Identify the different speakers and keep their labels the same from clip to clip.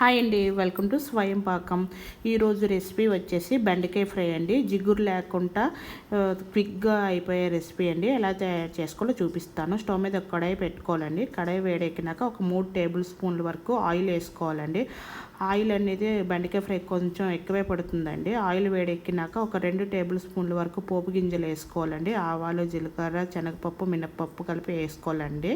Speaker 1: Hi అండి welcome to స్వయం పాకం ఈరోజు రెసిపీ వచ్చేసి బెండకాయ ఫ్రై అండి. జిగురు లేకుండా క్విక్గా అయిపోయే రెసిపీ అండి. ఎలా తయారు చేసుకోవాలో చూపిస్తాను. స్టవ్ మీద ఒక కడాయి పెట్టుకోవాలండి. కడాయి వేడెక్కినాక ఒక మూడు టేబుల్ స్పూన్ల వరకు ఆయిల్ వేసుకోవాలండి. ఆయిల్ అనేది బెండకాయ ఫ్రై కొంచెం ఎక్కువే పడుతుందండి. ఆయిల్ వేడెక్కినాక ఒక రెండు టేబుల్ స్పూన్ల వరకు పోపు గింజలు వేసుకోవాలండి. ఆవాలు జీలకర్ర శనగపప్పు మినప్పప్పు కలిపి వేసుకోవాలండి.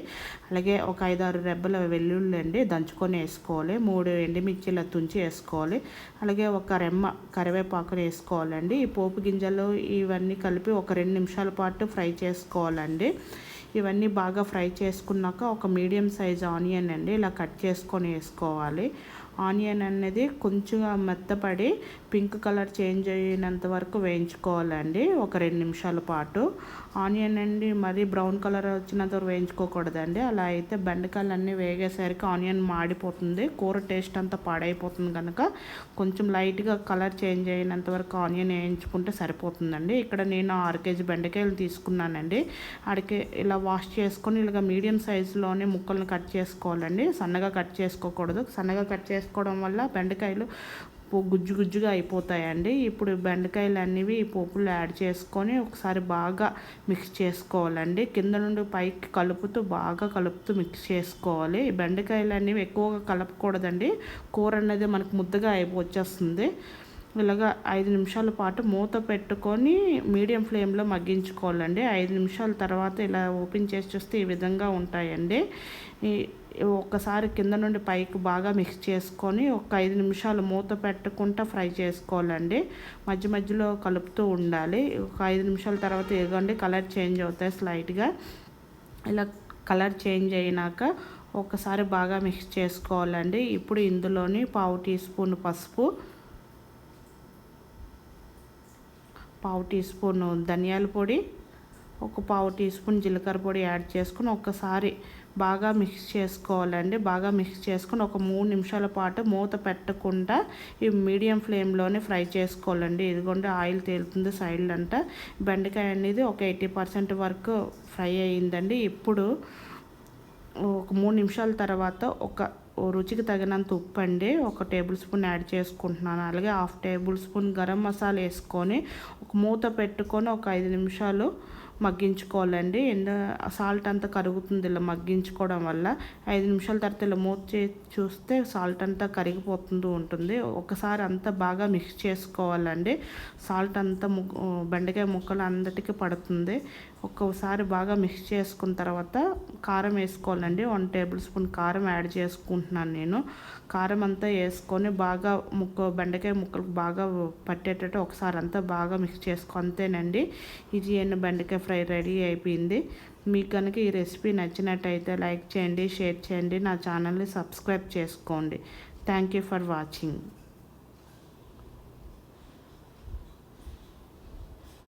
Speaker 1: అలాగే ఒక ఐదారు రెబ్బల వెల్లుల్లి అండి దంచుకొని వేసుకోవాలి. మూడు ఎండుమిర్చిలా తుంచి వేసుకోవాలి. అలాగే ఒక రెమ్మ కరివేపాకుని వేసుకోవాలండి. ఈ పోపు గింజలు ఇవన్నీ కలిపి ఒక రెండు నిమిషాల పాటు ఫ్రై చేసుకోవాలండి. ఇవన్నీ బాగా ఫ్రై చేసుకున్నాక ఒక మీడియం సైజ్ ఆనియన్ అండి ఇలా కట్ చేసుకొని వేసుకోవాలి. ఆనియన్ అనేది కొంచెం మెత్తపడి పింక్ కలర్ చేంజ్ అయినంత వరకు వేయించుకోవాలండి ఒక రెండు నిమిషాల పాటు. ఆనియన్ అండి మరీ బ్రౌన్ కలర్ వచ్చినంత వరకు వేయించుకోకూడదండి. అలా అయితే బెండకాయలు అన్నీ వేగేసరికి ఆనియన్ మాడిపోతుంది కూర టేస్ట్ అంతా పాడైపోతుంది కనుక కొంచెం లైట్గా కలర్ చేంజ్ అయినంత వరకు ఆనియన్ వేయించుకుంటే సరిపోతుందండి. ఇక్కడ నేను ఆరు కేజీ బెండకాయలు తీసుకున్నానండి. అడికే ఇలా వాష్ చేసుకొని ఇలాగ మీడియం సైజులోనే ముక్కలను కట్ చేసుకోవాలండి. సన్నగా కట్ చేసుకోకూడదు. సన్నగా కట్ చేసుకోవడం వల్ల బెండకాయలు గుజ్జు గుజ్జుగా అయిపోతాయండి. ఇప్పుడు బెండకాయలు అనేవి ఈ పోపులు యాడ్ చేసుకొని ఒకసారి బాగా మిక్స్ చేసుకోవాలండి. కింద నుండి పైకి కలుపుతూ బాగా కలుపుతూ మిక్స్ చేసుకోవాలి. ఈ బెండకాయలు అనేవి ఎక్కువగా కలపకూడదండి. కూర అనేది మనకు ముద్దగా అయిపోచేస్తుంది ఇలాగ ఐదు నిమిషాల పాటు మూత పెట్టుకొని మీడియం ఫ్లేమ్లో మగ్గించుకోవాలండి. ఐదు నిమిషాల తర్వాత ఇలా ఓపెన్ చేసి చూస్తే ఈ విధంగా ఉంటాయండి. ఒక్కసారి కింద నుండి పైకి బాగా మిక్స్ చేసుకొని ఒక ఐదు నిమిషాలు మూత పెట్టకుండా ఫ్రై చేసుకోవాలండి. మధ్య మధ్యలో కలుపుతూ ఉండాలి. ఒక ఐదు నిమిషాల తర్వాత ఇదిగోండి కలర్ చేంజ్ అవుతాయి స్లైట్గా. ఇలా కలర్ చేంజ్ అయినాక ఒకసారి బాగా మిక్స్ చేసుకోవాలండి. ఇప్పుడు ఇందులోని పావు టీ స్పూన్ పసుపు పావు టీ స్పూన్ ధనియాల పొడి ఒక పావు టీ స్పూన్ జీలకర్ర పొడి యాడ్ చేసుకుని ఒక్కసారి బాగా మిక్స్ చేసుకోవాలండి. బాగా మిక్స్ చేసుకుని ఒక మూడు నిమిషాల పాటు మూత పెట్టకుండా ఈ మీడియం ఫ్లేమ్లోనే ఫ్రై చేసుకోవాలండి. ఇదిగోండి ఆయిల్ తేలుతుంది సైడ్ అంట బెండకాయ అనేది ఒక ఎయిటీ పర్సెంట్ వరకు ఫ్రై అయ్యిందండి. ఇప్పుడు ఒక మూడు నిమిషాల తర్వాత ఒక రుచికి తగినంత ఉప్పు అండి ఒక టేబుల్ స్పూన్ యాడ్ చేసుకుంటున్నాను. అలాగే half tablespoon garam masala వేసుకొని ఒక మూత పెట్టుకొని ఒక ఐదు నిమిషాలు మగ్గించుకోవాలండి. ఎండ సాల్ట్ అంతా కరుగుతుంది ఇలా మగ్గించుకోవడం వల్ల. ఐదు నిమిషాల తర్వాత ఇలా మూత చూస్తే సాల్ట్ అంతా కరిగిపోతుంది ఉంటుంది. ఒకసారి అంతా బాగా మిక్స్ చేసుకోవాలండి. సాల్ట్ అంతా బెండకాయ ముక్కలు అందటికీ పడుతుంది. ఒక్కోసారి బాగా మిక్స్ చేసుకున్న తర్వాత కారం వేసుకోవాలండి. వన్ టేబుల్ స్పూన్ కారం యాడ్ చేసుకుంటున్నాను నేను. కారం అంతా వేసుకొని బాగా ముక్క బెండకాయ ముక్కలకు బాగా పట్టేటట్టు ఒకసారి అంతా బాగా మిక్స్ చేసుకో అంతేనండి. ఇది ఎన్న బెండకాయ ఫ్రై రెడీ అయిపోయింది. మీకు కనుక ఈ రెసిపీ నచ్చినట్టయితే లైక్ చేయండి షేర్ చేయండి నా ఛానల్ని సబ్స్క్రైబ్ చేసుకోండి. Thank you for watching.